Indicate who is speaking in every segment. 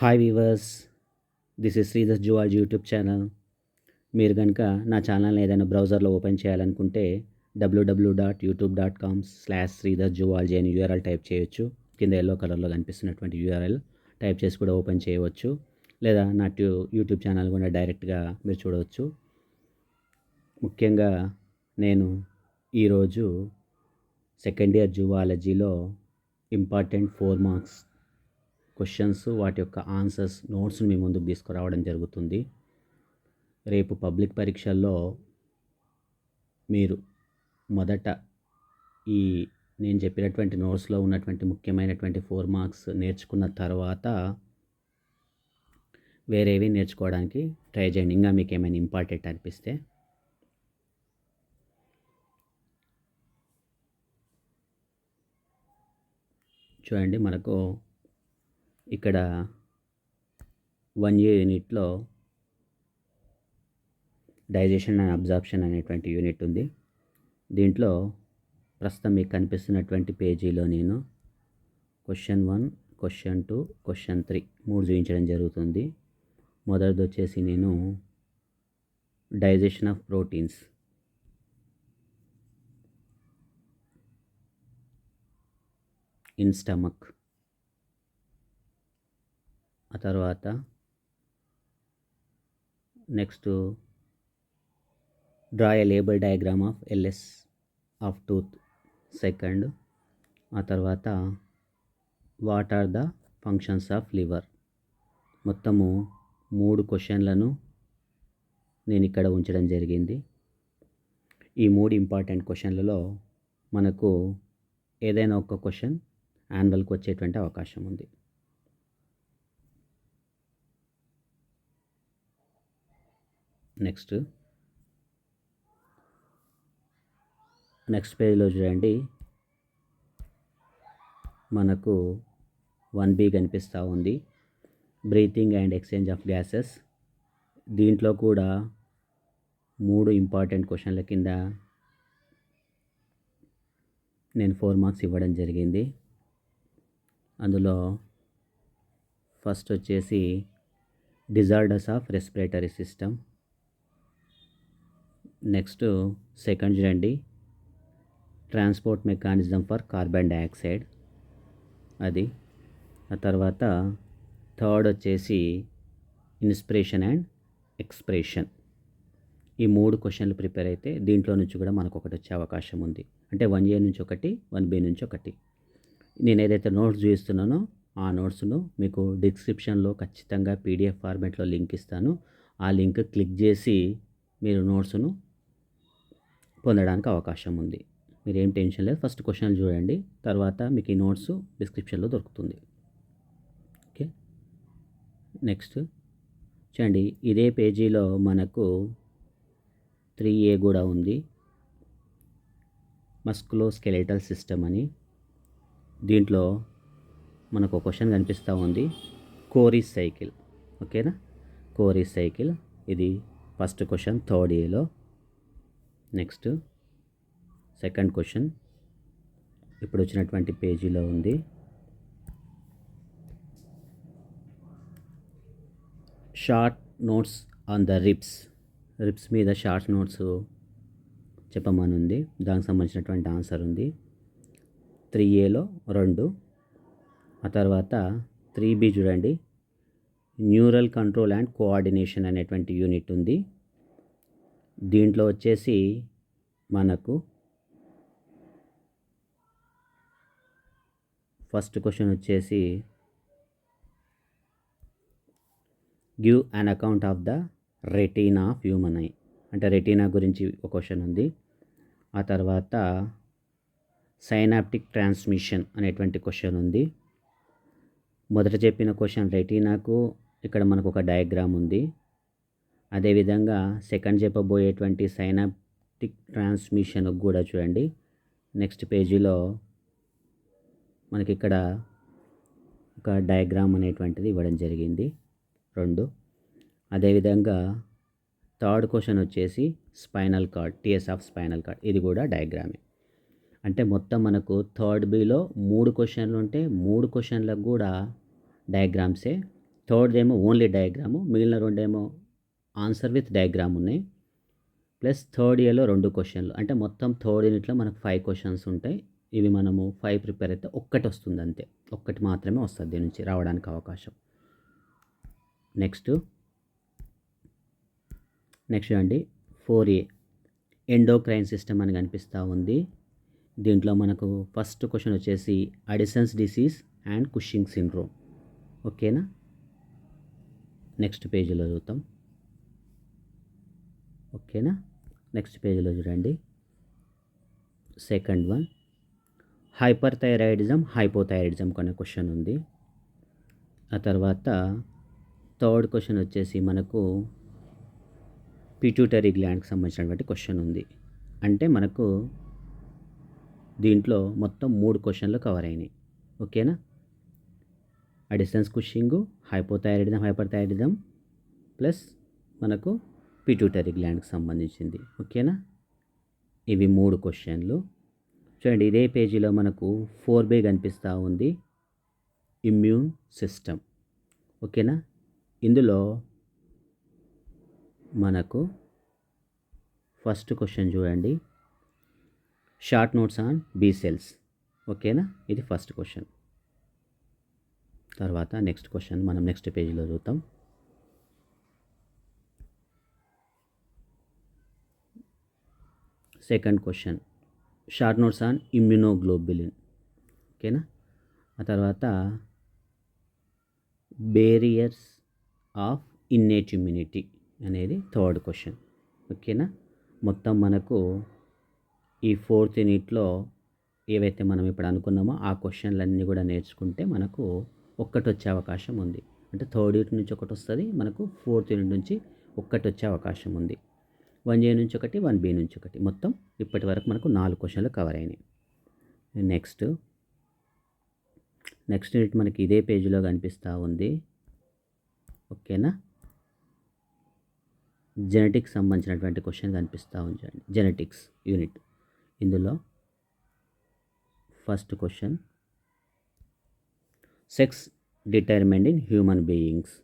Speaker 1: Hi viewers this is Sridhar zoology YouTube channel మీరు కనుక నా ఛానల్ని ఏదైనా బ్రౌజర్లో ఓపెన్ చేయాలనుకుంటే WWW dot YouTube dot com slash Sridhar zoology అని యూఆర్ఎల్ టైప్ చేయొచ్చు. కింద ఎల్లో కలర్లో కనిపిస్తున్నటువంటి యూఆర్ఎల్ టైప్ చేసి కూడా ఓపెన్ చేయవచ్చు. లేదా నా ట్యూ యూట్యూబ్ ఛానల్ కూడా డైరెక్ట్గా మీరు చూడవచ్చు. ముఖ్యంగా నేను ఈరోజు సెకండ్ ఇయర్ జువాలజీలో ఇంపార్టెంట్ ఫోర్ మార్క్స్ క్వశ్చన్స్ వాటి యొక్క ఆన్సర్స్ నోట్స్ని మీ ముందుకు తీసుకురావడం జరుగుతుంది. రేపు పబ్లిక్ పరీక్షల్లో మీరు మొదట ఈ నేను చెప్పినటువంటి నోట్స్లో ఉన్నటువంటి ముఖ్యమైనటువంటి ఫోర్ మార్క్స్ నేర్చుకున్న తర్వాత వేరేవి నేర్చుకోవడానికి ట్రై చేయండి. ఇంకా మీకు ఏమైనా ఇంపార్టెంట్ అనిపిస్తే. చూడండి మనకు ఇక్కడ వన్ ఏ యూనిట్లో డైజెషన్ అండ్ అబ్జార్ప్షన్ అనేటువంటి యూనిట్ ఉంది. దీంట్లో ప్రస్తుతం మీకు కనిపిస్తున్నటువంటి పేజీలో నేను question one question two question three మూడు చూపించడం జరుగుతుంది. మొదటిది వచ్చేసి నేను digestion of proteins. In stomach. ఆ తర్వాత next draw a label diagram of LS of tooth second. ఆ తర్వాత what are the functions of liver. మొత్తము మూడు క్వశ్చన్లను నేను ఇక్కడ ఉంచడం జరిగింది. ఈ మూడు ఇంపార్టెంట్ క్వశ్చన్లలో మనకు ఏదైనా ఒక క్వశ్చన్ యాన్యువల్కి వచ్చేటువంటి అవకాశం ఉంది. నెక్స్ట్. నెక్స్ట్ పేజ్లో చూడండి. మనకు వన్ బి కనిపిస్తూ ఉంది. Breathing and exchange of gases. దీంట్లో కూడా మూడు ఇంపార్టెంట్ క్వశ్చన్ల కింద నేను ఫోర్ మార్క్స్ ఇవ్వడం జరిగింది. అందులో ఫస్ట్ వచ్చేసి disorders of respiratory system next second చూడండి. Transport mechanism for carbon dioxide అది. ఆ తర్వాత థర్డ్ వచ్చేసి ఇన్స్పిరేషన్ అండ్ ఎక్స్ప్రెషన్. ఈ మూడు క్వశ్చన్లు ప్రిపేర్ అయితే దీంట్లో నుంచి కూడా మనకు ఒకటి వచ్చే అవకాశం ఉంది. అంటే వన్ ఏ నుంచి ఒకటి వన్ బి నుంచి ఒకటి. నేను ఏదైతే నోట్స్ చూపిస్తున్నానో ఆ నోట్స్ను మీకు డిస్క్రిప్షన్లో ఖచ్చితంగా పీడిఎఫ్ ఫార్మేట్లో లింక్ ఇస్తాను. ఆ లింక్ క్లిక్ చేసి మీరు నోట్స్ను పొందడానికి అవకాశం ఉంది. మీరు ఏం టెన్షన్ లేదు. ఫస్ట్ క్వశ్చన్లు చూడండి. తర్వాత మీకు ఈ నోట్స్ డిస్క్రిప్షన్లో దొరుకుతుంది. ఓకే? నెక్స్ట్. చూడండి. ఇదే పేజీలో మనకు త్రీ ఏ కూడా ఉంది. మస్కులో స్కెలెటల్ సిస్టమ్ అని. దీంట్లో మనకు ఒక క్వశ్చన్ కనిపిస్తూ ఉంది. Cori's cycle. ఓకేనా? Cori's cycle. ఇది ఫస్ట్ క్వశ్చన్ థర్డ్ ఏలో. Next second question. ఇప్పుడు వచ్చినటువంటి పేజీలో ఉంది. Short notes on the rips rips మీద షార్ట్ నోట్స్ చెప్పమని ఉంది దానికి సంబంధించినటువంటి ఆన్సర్ ఉంది. త్రీ ఏలో రెండు. ఆ తర్వాత త్రీ బి చూడండి. న్యూరల్ కంట్రోల్ అండ్ కోఆర్డినేషన్ అనేటువంటి యూనిట్ ఉంది. దీంట్లో వచ్చేసి మనకు ఫస్ట్ క్వశ్చన్ వచ్చేసి give an account of the retina of human eye. అంటే రెటీనా గురించి ఒక క్వశ్చన్ ఉంది. ఆ తర్వాత సైనాప్టిక్ ట్రాన్స్మిషన్ అనేటువంటి క్వశ్చన్ ఉంది. మొదట చెప్పిన క్వశ్చన్ రెటీనాకు ఇక్కడ మనకు ఒక డయాగ్రామ్ ఉంది. అదేవిధంగా సెకండ్ చెప్పబోయేటువంటి సైనాప్టిక్ ట్రాన్స్మిషన్ కూడా చూడండి. నెక్స్ట్ పేజీలో మనకి ఇక్కడ ఒక డయాగ్రామ్ అనేటువంటిది ఇవ్వడం జరిగింది. రెండు. అదేవిధంగా థర్డ్ క్వశ్చన్ వచ్చేసి spinal cord TS of spinal cord. ఇది కూడా డయాగ్రామే. అంటే మొత్తం మనకు థర్డ్ బిలో మూడు క్వశ్చన్లు ఉంటే మూడు క్వశ్చన్లకు కూడా డయాగ్రామ్సే. థర్డ్ ఏమో ఓన్లీ డయాగ్రాము మిగిలిన రెండేమో ఆన్సర్ విత్ డయాగ్రామ్ ఉన్నాయి. ప్లస్ థర్డ్ ఇయర్లో రెండు క్వశ్చన్లు. అంటే మొత్తం థర్డ్ యూనిట్లో మనకు ఫైవ్ క్వశ్చన్స్ ఉంటాయి. ఇవి మనము ఫైవ్ ప్రిపేర్ అయితే ఒక్కటి వస్తుంది అంతే. ఒక్కటి మాత్రమే వస్తుంది దీని నుంచి రావడానికి అవకాశం. నెక్స్ట్. నెక్స్ట్ అండి ఫోర్ ఏ. ఎండోక్రైన్ సిస్టమ్ అని కనిపిస్తూ ఉంది. దీంట్లో మనకు ఫస్ట్ క్వశ్చన్ వచ్చేసి Addison's disease and Cushing syndrome. ఓకేనా? నెక్స్ట్ పేజీలో చూద్దాం. ఓకేనా? నెక్స్ట్ పేజీలో చూడండి. Second one. Hyper thyroidism hypothyroidism అనే క్వశ్చన్ ఉంది. ఆ తర్వాత థర్డ్ క్వశ్చన్ వచ్చేసి మనకు పిట్యూటరీ గ్లాండ్కి సంబంధించినటువంటి క్వశ్చన్ ఉంది. అంటే మనకు దీంట్లో మొత్తం మూడు క్వశ్చన్లు కవర్ అయినాయి. ఓకేనా? Addison's Cushing hypothyroidism hyperthyroidism plus మనకు పిట్యూటరీ గ్లాండ్కి సంబంధించింది. ఓకేనా? ఇవి మూడు క్వశ్చన్లు చూడండి ఇదే పేజీలో మనకు ఫోర్ బే కనిపిస్తూ ఉంది. ఇమ్యూన్ సిస్టమ్ ఓకేనా? ఇందులో మనకు ఫస్ట్ క్వశ్చన్ చూడండి. Short notes on B cells ఓకేనా? ఇది ఫస్ట్ క్వశ్చన్ తర్వాత నెక్స్ట్ క్వశ్చన్ మనం నెక్స్ట్ పేజీలో చూద్దాం. Second question short notes on immunoglobulin ఓకేనా ఆ తర్వాత బేరియర్స్ ఆఫ్ ఇన్నేట్ ఇమ్యూనిటీ అనేది థర్డ్ క్వశ్చన్ ఓకేనా మొత్తం మనకు ఈ ఫోర్త్ యూనిట్లో ఏవైతే మనం ఇప్పుడు అనుకున్నామో ఆ క్వశ్చన్లన్నీ కూడా నేర్చుకుంటే మనకు ఒక్కటి వచ్చే అవకాశం ఉంది. అంటే థర్డ్ యూనిట్ నుంచి ఒకటి వస్తుంది మనకు ఫోర్త్ యూనిట్ నుంచి ఒక్కటి వచ్చే అవకాశం ఉంది. వన్ ఏ నుంచి ఒకటి వన్ బి నుంచి ఒకటి. మొత్తం ఇప్పటి వరకు మనకు నాలుగు క్వశ్చన్లు కవర్ అయినాయి. నెక్స్ట్ నెక్స్ట్ యూనిట్ మనకి ఇదే పేజీలో కనిపిస్తూ ఉంది. ఓకేనా? జెనెటిక్స్ సంబంధించినటువంటి క్వశ్చన్ కనిపిస్తూ ఉంచండి జెనెటిక్స్ యూనిట్. ఇందులో first question sex determined in human beings.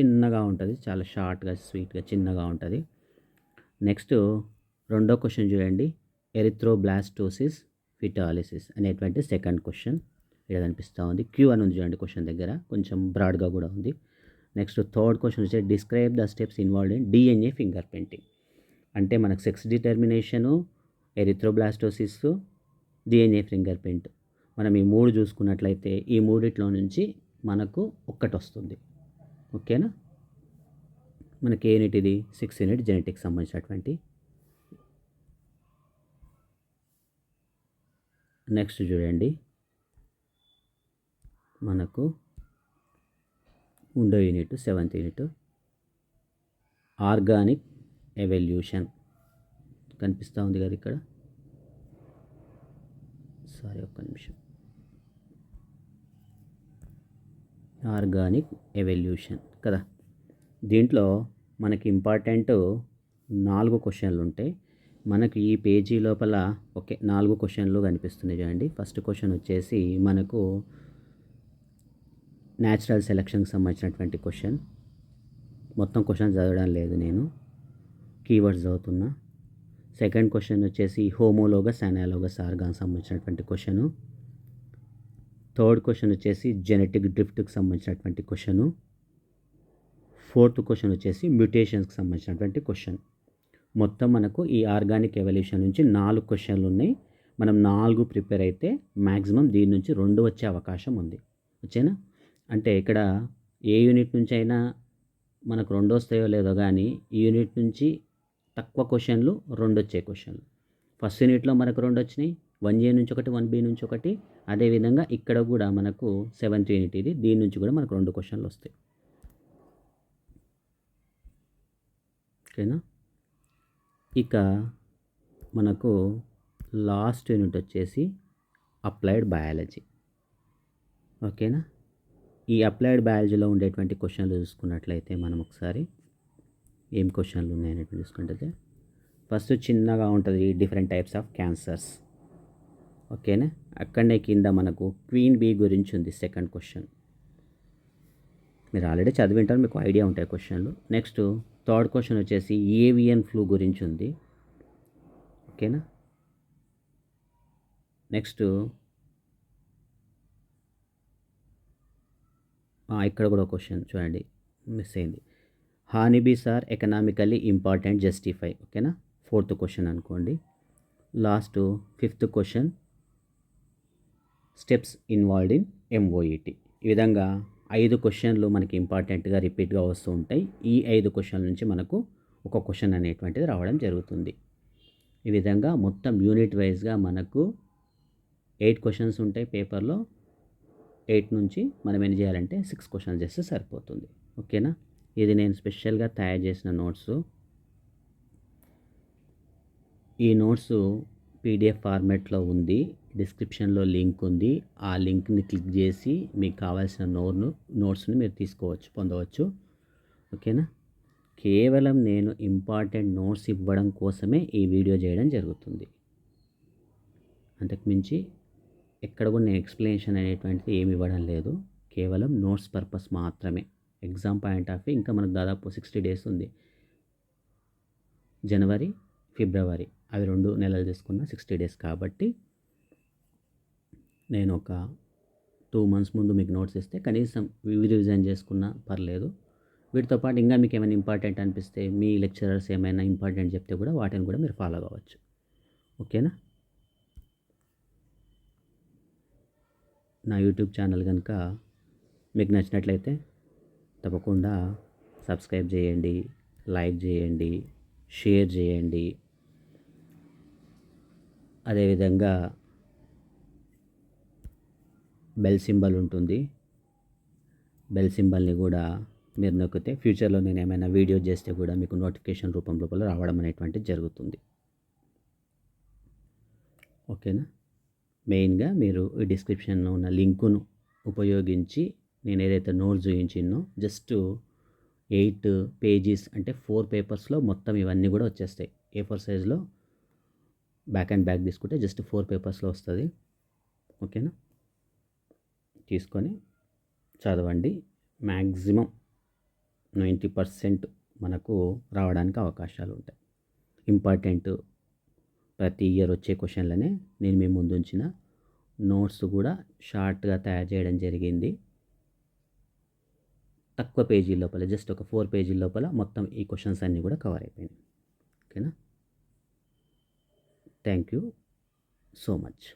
Speaker 1: చిన్నగా ఉంటుంది చాలా షార్ట్గా స్వీట్గా చిన్నగా ఉంటుంది. నెక్స్ట్ రెండో క్వశ్చన్ చూడండి. ఎరిథ్రోబ్లాస్టోసిస్ ఫిటాలిసిస్ అనేటువంటి సెకండ్ క్వశ్చన్. ఇక్కడ కనిపిస్తూ ఉంది. క్యూ అని ఉంది చూడండి క్వశ్చన్ దగ్గర. కొంచెం బ్రాడ్గా కూడా ఉంది. నెక్స్ట్ థర్డ్ క్వశ్చన్ వచ్చే describe the steps involved in DNA fingerprinting. అంటే మనకు sex determination erythroblastosis DNA fingerprint. మనం ఈ మూడు చూసుకున్నట్లయితే ఈ మూడిట్లో నుంచి మనకు ఒక్కటి వస్తుంది. ఓకేనా? మనకి ఏ యూనిట్ ఇది? సిక్స్ యూనిట్ జెనెటిక్స్ సంబంధించినటువంటి. నెక్స్ట్ చూడండి. మనకు ఉండో unit seventh unit organic evolution కనిపిస్తూ ఉంది కదా ఇక్కడ. సారీ ఒక్క నిమిషం. ఆర్గానిక్ ఎవల్యూషన్ కదా. దీంట్లో మనకి ఇంపార్టెంట్ నాలుగు క్వశ్చన్లు ఉంటాయి మనకు ఈ పేజీ లోపల ఓకే నాలుగు క్వశ్చన్లు కనిపిస్తున్నాయి చూడండి. ఫస్ట్ క్వశ్చన్ వచ్చేసి మనకు న్యాచురల్ సెలక్షన్కి సంబంధించినటువంటి క్వశ్చన్. మొత్తం క్వశ్చన్ చదవడం లేదు నేను కీవర్డ్స్ చదువుతున్నా. సెకండ్ క్వశ్చన్ వచ్చేసి హోమోలోగస్ అనాలోగస్ ఆర్గాన్ సంబంధించినటువంటి క్వశ్చను. థర్డ్ క్వశ్చన్ వచ్చేసి జెనెటిక్ డ్రిఫ్ట్కి సంబంధించినటువంటి క్వశ్చను. ఫోర్త్ క్వశ్చన్ వచ్చేసి మ్యూటేషన్స్కి సంబంధించినటువంటి క్వశ్చన్. మొత్తం మనకు ఈ ఆర్గానిక్ ఎవల్యూషన్ నుంచి నాలుగు క్వశ్చన్లు ఉన్నాయి. మనం నాలుగు ప్రిపేర్ అయితే మ్యాక్సిమం దీని నుంచి రెండు వచ్చే అవకాశం ఉంది. వచ్చేనా అంటే ఇక్కడ ఏ యూనిట్ నుంచి అయినా మనకు రెండు వస్తాయో లేదో కానీ ఈ యూనిట్ నుంచి తక్కువ క్వశ్చన్లు రెండు వచ్చే క్వశ్చన్లు. ఫస్ట్ యూనిట్లో మనకు రెండు వచ్చినాయి. వన్ ఏ నుంచి ఒకటి వన్ బి నుంచి ఒకటి. అదేవిధంగా ఇక్కడ కూడా మనకు సెవెంత్ యూనిట్ ఇది. దీని నుంచి కూడా మనకు రెండు క్వశ్చన్లు వస్తాయి. ఓకేనా? ఇక మనకు లాస్ట్ యూనిట్ వచ్చేసి అప్లైడ్ బయాలజీ. ఓకేనా? ఈ అప్లైడ్ బయాలజీలో ఉండేటువంటి క్వశ్చన్లు చూసుకున్నట్లయితే మనం ఒకసారి ఏం క్వశ్చన్లు ఉన్నాయనేటువంటి చూసుకుంటే ఫస్ట్ చిన్నగా ఉంటుంది డిఫరెంట్ టైప్స్ ఆఫ్ క్యాన్సర్స్. ఓకేనా? అక్కడనే కింద మనకు క్వీన్ బీ గురించి ఉంది సెకండ్ క్వశ్చన్. మీరు ఆల్రెడీ చదివింటారు మీకు ఐడియా ఉంటాయి క్వశ్చన్లు. నెక్స్ట్ థర్డ్ క్వశ్చన్ వచ్చేసి ఏవియన్ ఫ్లూ గురించి ఉంది. ఓకేనా? నెక్స్ట్ ఇక్కడ కూడా క్వశ్చన్ చూడండి మిస్ అయింది. Honeybees are economically important justify. ఓకేనా? ఫోర్త్ క్వశ్చన్ అనుకోండి. Last fifth question. Steps involved in MOET ఈ విధంగా ఐదు క్వశ్చన్లు మనకి ఇంపార్టెంట్గా రిపీట్గా వస్తూ ఉంటాయి. ఈ ఐదు క్వశ్చన్ల నుంచి మనకు ఒక క్వశ్చన్ అనేటువంటిది రావడం జరుగుతుంది. ఈ విధంగా మొత్తం యూనిట్ వైజ్గా మనకు ఎయిట్ క్వశ్చన్స్ ఉంటాయి పేపర్లో. ఎయిట్ నుంచి మనం ఏం చేయాలంటే సిక్స్ క్వశ్చన్స్ చేస్తే సరిపోతుంది. ఓకేనా? ఇది నేను స్పెషల్గా తయారు చేసిన నోట్స్. ఈ నోట్స్ పీడిఎఫ్ ఫార్మాట్లో ఉంది. డిస్క్రిప్షన్లో లింక్ ఉంది. ఆ లింక్ని క్లిక్ చేసి మీకు కావాల్సిన నోట్ను నోట్స్ని మీరు తీసుకోవచ్చు పొందవచ్చు. ఓకేనా? కేవలం నేను ఇంపార్టెంట్ నోట్స్ ఇవ్వడం కోసమే ఈ వీడియో చేయడం జరుగుతుంది. అంతకుమించి ఎక్కడ కూడా నేను ఎక్స్ప్లెనేషన్ అనేటువంటిది ఏమి ఇవ్వడం లేదు. కేవలం నోట్స్ పర్పస్ మాత్రమే. ఎగ్జామ్ పాయింట్ ఆఫ్ వ్యూ ఇంకా మనకు దాదాపు సిక్స్టీ డేస్ ఉంది. జనవరి ఫిబ్రవరి అవి రెండు నెలలు తీసుకున్న సిక్స్టీ డేస్ కాబట్టి నేను ఒక టూ మంత్స్ ముందు మీకు నోట్స్ ఇస్తే కనీసం రివిజన్ చేసుకున్నా పర్లేదు. వీటితో పాటు ఇంకా మీకు ఏమైనా ఇంపార్టెంట్ అనిపిస్తే మీ లెక్చరర్స్ ఏమైనా ఇంపార్టెంట్ చెప్తే కూడా వాటిని కూడా మీరు ఫాలో కావచ్చు ఓకేనా? నా యూట్యూబ్ ఛానల్ కనుక మీకు నచ్చినట్లయితే తప్పకుండా సబ్స్క్రైబ్ చేయండి లైక్ చేయండి షేర్ చేయండి. అదేవిధంగా బెల్ సింబల్ ఉంటుంది. బెల్ సింబల్ని కూడా మీరు నొక్కితే ఫ్యూచర్లో నేను ఏమైనా వీడియో చేస్తే కూడా మీకు నోటిఫికేషన్ రూపం లోపల రావడం అనేటువంటిది జరుగుతుంది. ఓకేనా? మెయిన్గా మీరు ఈ డిస్క్రిప్షన్లో ఉన్న లింకును ఉపయోగించి నేను ఏదైతే నోట్స్ చూపించినో జస్ట్ ఎయిట్ పేజీస్ అంటే ఫోర్ పేపర్స్లో మొత్తం ఇవన్నీ కూడా వచ్చేస్తాయి. ఏ ఫోర్ సైజ్లో? బ్యాక్ అండ్ బ్యాక్ తీసుకుంటే జస్ట్ ఫోర్ పేపర్స్లో వస్తుంది. ఓకేనా? తీసుకొని చదవండి. మ్యాక్సిమం నైంటీ పర్సెంట్ మనకు రావడానికి అవకాశాలు ఉంటాయి. ఇంపార్టెంట్ ప్రతి ఇయర్ వచ్చే క్వశ్చన్లనే నేను మీ ముందు ఉంచిన నోట్స్ కూడా షార్ట్గా తయారు చేయడం జరిగింది. తక్కువ పేజీ లోపల జస్ట్ ఒక ఫోర్ పేజీ లోపల మొత్తం ఈ క్వశ్చన్స్ అన్నీ కూడా కవర్ అయిపోయినాయి. ఓకేనా? Thank you so much.